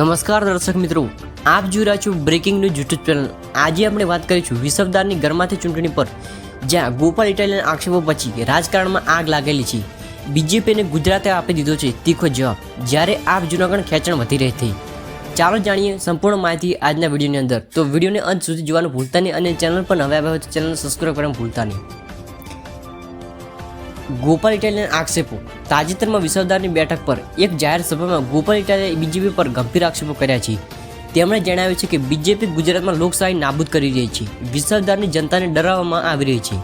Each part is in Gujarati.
નમસ્કાર દર્શક મિત્રો, આપ જોઈ રહ્યા છો બ્રેકિંગ ન્યૂઝ યુટ્યુબ ચેનલ આજે આપણે વાત કરીશું વિસવદારની ગરમાથી ચૂંટણી પર, જ્યાં ગોપાલ ઇટાલિયન આક્ષેપો પછી રાજકારણમાં આગ લાગેલી છે. બીજેપીને ગુજરાતે આપી દીધો છે તીખો જવાબ, જ્યારે આપ જૂનાગઢ ખેંચણ વધી રહી હતી. ચાલો જાણીએ સંપૂર્ણ માહિતી આજના વિડીયોની અંદર. તો વિડીયોને અંત સુધી જોવાનું ભૂલતા નહીં અને ચેનલ પર નવા આવ્યા હોય તો ચેનલ સબસ્ક્રાઈબ કરવાનું ભૂલતા નહીં. ગોપાલ ઇટાલિયન આક્ષેપો તાજેતરમાં વિસવદારની બેઠક પર એક જાહેર સભામાં ગોપાલ ઇટાલિયાએ બીજેપી પર ગંભીર આક્ષેપો કર્યા છે. તેમણે જણાવ્યું છે કે બીજેપી ગુજરાતમાં લોકશાહી નાબૂદ કરી રહી છે. વિસવદારની જનતાને ડરાવવામાં આવી રહી છે.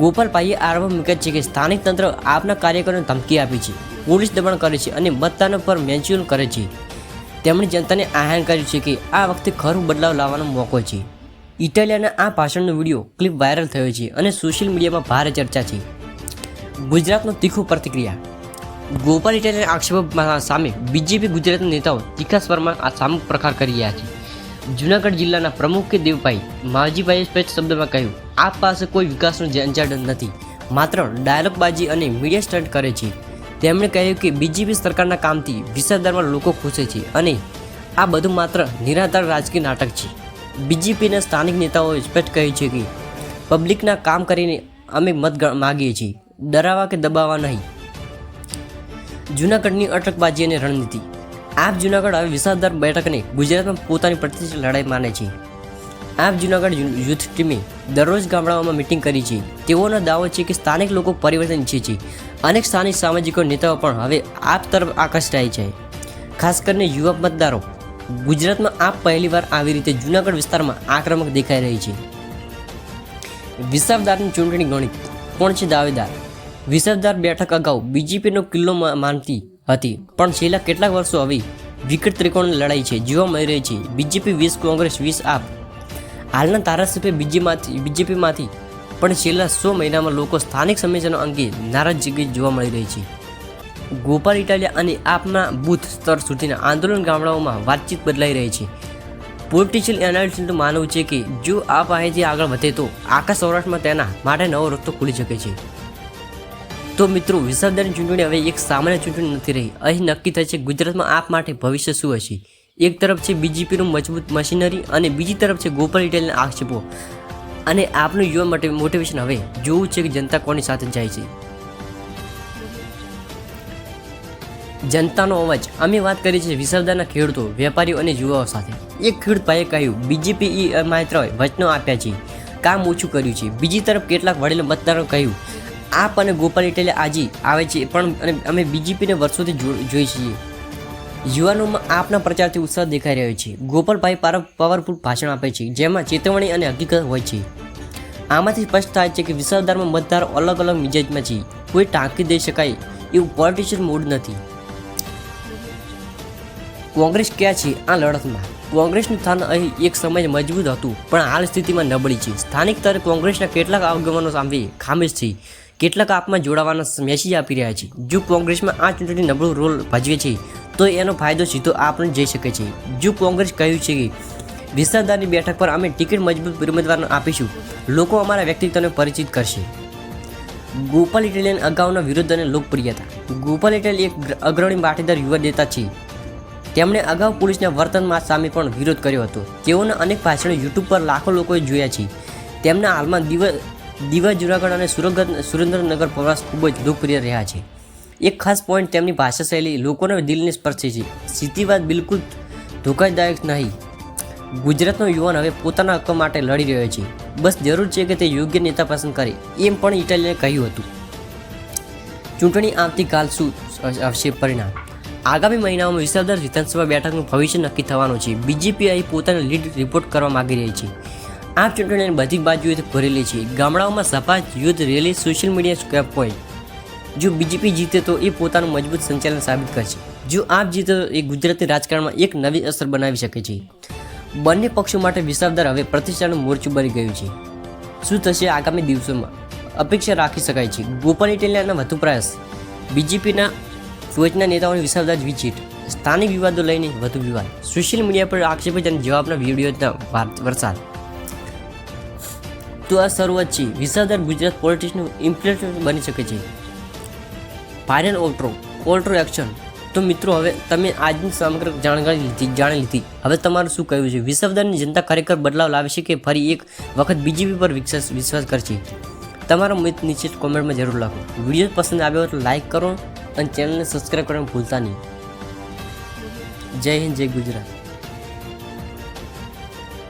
ગોપાલભાઈએ આરોપ મૂક્યા છે કે સ્થાનિક તંત્ર આપના કાર્યકરોને ધમકી આપી છે, પોલીસ દબાણ કરે છે અને મતદાનો પર મેન્ચ્યુન કરે છે. તેમણે જનતાને આહ્વાન કર્યું છે કે આ વખતે ખરું બદલાવ લાવવાનો મોકો છે. ઇટાલિયાના આ ભાષણનો વીડિયો ક્લિપ વાયરલ થયો છે અને સોશિયલ મીડિયામાં ભારે ચર્ચા છે. ગુજરાતનો તીખું પ્રતિક્રિયા. ગોપાલ ઇટાલિયન આક્ષેપો સામે બીજેપી ગુજરાતના નેતાઓ તીખા સ્વરમાં આ સામૂહિક પ્રકાર કરી રહ્યા છે. જૂનાગઢ જિલ્લાના પ્રમુખ કે દેવભાઈ માજીભાઈએ સ્પષ્ટ શબ્દમાં કહ્યું, આ પાસે કોઈ વિકાસનો જંજાડ નથી. માત્ર ડાયલોગબાજી અને મીડિયા સ્ટન્ટ કરે છે. તેમણે કહ્યું કે બીજેપી સરકારના કામથી વિસ્તારમાં લોકો ખુશે છે અને આ બધું માત્ર નિરાધાર રાજકીય નાટક છે. બીજેપીના સ્થાનિક નેતાઓએ સ્પષ્ટ કહ્યું છે કે, પબ્લિકના કામ કરીને અમે મત માગીએ છીએ. ડરાવવા કે દબાવવા નહીં. જૂનાગઢની અટકબાજી અને રણનીતિ. આપ જૂનાગઢ હવે વિસારદાર બેઠકને ગુજરાતમાં પોતાની પ્રતિષ્ઠિત લડાઈ માને છે. આપ જૂનાગઢ યુથ ટીમે દરરોજ ગામડાઓમાં મિટિંગ કરી છે. તેઓનો દાવો છે કે સ્થાનિક લોકો પરિવર્તન ઈચ્છે છે. અનેક સ્થાનિક સામાજિકો નેતાઓ પણ હવે આપ તરફ આકર્ષાય છે. ખાસ કરીને યુવા મતદારો. ગુજરાતમાં આપ પહેલીવાર આવી રીતે જૂનાગઢ વિસ્તારમાં આક્રમક દેખાઈ રહી છે. વિસાવદારની ચૂંટણી ગણિત. કોણ છે દાવેદાર? વિસાવદાર બેઠક અગાઉ બીજેપીનો કિલ્લો માનતી હતી. પણ છેલ્લા કેટલાક વર્ષો હવે વિકટ ત્રિકોણની લડાઈ છે, જોવા મળી રહી છે. બીજેપી વીસ, કોંગ્રેસ વીસ, આપ. હાલના ધારાસભ્ય બીજેમાંથી, બીજેપીમાંથી પણ છેલ્લા સો મહિનામાં લોકો સ્થાનિક સમસ્યાનો અંગે નારાજગી જોવા મળી રહી છે. ગોપાલ ઇટાલિયા અને આપના બૂથ સ્તર સુધીના આંદોલન ગામડાઓમાં વાતચીત બદલાઈ રહી છે. પોલિટિશિયલ એનાલિસ્ટનું માનવું છે કે જો આ પાસેથી આગળ વધે તો આખા સૌરાષ્ટ્રમાં તેના માટે નવો રસ્તો ખુલી શકે છે. તો મિત્રો વિસર્જનની ચૂંટણી હવે એક સામાન્ય ચૂંટણી નથી રહી. અહીં નક્કી થશે ગુજરાતમાં આપ માટે ભવિષ્ય શું હશે? એક તરફ છે બીજેપીનું મજબૂત મશીનરી અને બીજી તરફ છે ગોપાલ રિટેલના આક્ષેપો. અને આપનું યુવા માટે મોટિવેશન હવે જોવું છે કે જનતા કોની સાથે જાય છે. જનતાનો અવાજ. અમે વાત કરી છે વિસર્જનના ખેડૂતો, વેપારીઓ અને યુવાઓ સાથે. એક ખેડૂત ભાઈએ કહ્યું, બીજેપી માત્ર વચનો આપ્યા છે. કામ ઓછું કર્યું છે. બીજી તરફ કેટલાક વડીલ મતદારો કહ્યું આપ અને ગોપાલ ઇટાલિયા આજે આવે છે, પણ અને અમે બીજેપીને વર્ષોથી જોઈ છીએ. યુવાનોમાં આપના પ્રચારથી ઉત્સાહ દેખાઈ રહ્યો છે. ગોપાલભાઈ પાવરફુલ ભાષણ આપે છે, જેમાં ચેતવણી અને હકીકત હોય છે. આમાંથી સ્પષ્ટ થાય છે કે વિસ્તારમાં મતદારો અલગ અલગ મિજાજમાં છે. કોઈ ટાંકી દઈ શકાય એવું પોલિટિશિયન મૂડ નથી. કોંગ્રેસ ક્યાં છે? આ લડતમાં. કોંગ્રેસનું સ્થાન અહીં એક સમય મજબૂત હતું, પણ હાલ સ્થિતિમાં નબળી છે. સ્થાનિક સ્તરે કોંગ્રેસના કેટલાક આગેવાનો સામે ખામી છે. કેટલાક આપમાં જોડાવાના મેસેજ આપી રહ્યા છે. જો કોંગ્રેસમાં આ ચૂંટણી નબળો રોલ ભજવે છે, તો એનો ફાયદો સીધો આપણને જઈ શકે છે. જો કોંગ્રેસ કહ્યું છે કે વિસ્તારદારની બેઠક પર અમે ટિકિટ મજબૂત ઉમેદવારને આપીશું, લોકો અમારા વ્યક્તિત્વને પરિચિત કરશે. ગોપાલ ઇટાલિયન અગાઉના વિરોધ અને લોકપ્રિયતા ગોપાલ ઇટાલિયન એક અગ્રણી પાટીદાર યુવા નેતા છે. તેમણે અગાઉ પોલીસના વર્તનમાં સામે પણ વિરોધ કર્યો હતો. તેઓના અનેક ભાષણો યુટ્યુબ પર લાખો લોકોએ જોયા છે. તેમના હાલમાં દિવ દિવા જુનાગઢ અને સુરગત સુરેન્દ્રનગર પ્રવાસ ખૂબ જ લોકપ્રિય રહ્યા છે. એક ખાસ પોઈન્ટ તેમની ભાષા શૈલી લોકોના દિલને સ્પર્શે છે. સીધી બિલકુલ ધોકાદાયક નહીં. ગુજરાતનો યુવાન હવે પોતાના હક્કો માટે લડી રહ્યો છે. બસ જરૂર છે કે તે યોગ્ય નેતા પસંદ કરે, એમ પણ ઇટાલીએ કહ્યું હતું. ચૂંટણી આવતીકાલ શું આવશે પરિણામ. આગામી મહિનામાં વિસાવદર વિધાનસભા બેઠકનું ભવિષ્ય નક્કી થવાનું છે. બીજેપી અહીં પોતાનો લીડ રિપોર્ટ કરવા માગી રહી છે. આ ચૂંટણીની બધી બાજુએથી ભરેલી છે. ગામડાઓમાં સભા યુદ્ધ રેલી સોશિયલ મીડિયા સ્ક્રેપ હોય જો બીજેપી જીતે તો એ પોતાનું મજબૂત સંચાલન સાબિત કરશે. જો આપ જીતે તો એ ગુજરાતી રાજકારણમાં એક નવી અસર બનાવી શકે છે. બંને પક્ષો માટે વિસાવદાર હવે પ્રતિષ્ઠાનું મોરચું બની ગયું છે. શું થશે આગામી દિવસોમાં? અપેક્ષા રાખી શકાય છે. ગોપાલ ઇટેલિયાના વધુ પ્રયાસ. બીજેપીના ટોચના નેતાઓની વિસાવદાર વિચિટ સ્થાનિક વિવાદો લઈને વધુ વિવાદ. સોશિયલ મીડિયા પર આક્ષેપો અને જવાબના વિડીયોના વરસાદ. તો આ શરૂઆત છે. વિસાવદાર ગુજરાત પોલિટિક્સનું ઇન્ફ્લુએન્સ બની શકે છે. ફાઇનલ ઓલ્ટ્રો ઓલ્ટ્રો એક્શન તો મિત્રો, હવે તમે આજની સમગ્ર જાણકારી લીધી, જાણી લીધી. હવે તમારું શું કહેવું છે? વિશ્વદરની જનતા ખરેખર બદલાવ લાવે છે કે ફરી એક વખત બીજેપી પર વિશ્વાસ વિશ્વાસ કરશે? તમારો મિત નીચે કોમેન્ટમાં જરૂર લખો. વીડિયો પસંદ આવ્યો તો લાઇક કરો અને ચેનલને સબસ્ક્રાઈબ કરવાનું ભૂલતા નહીં. જય હિન્દ, જય ગુજરાત.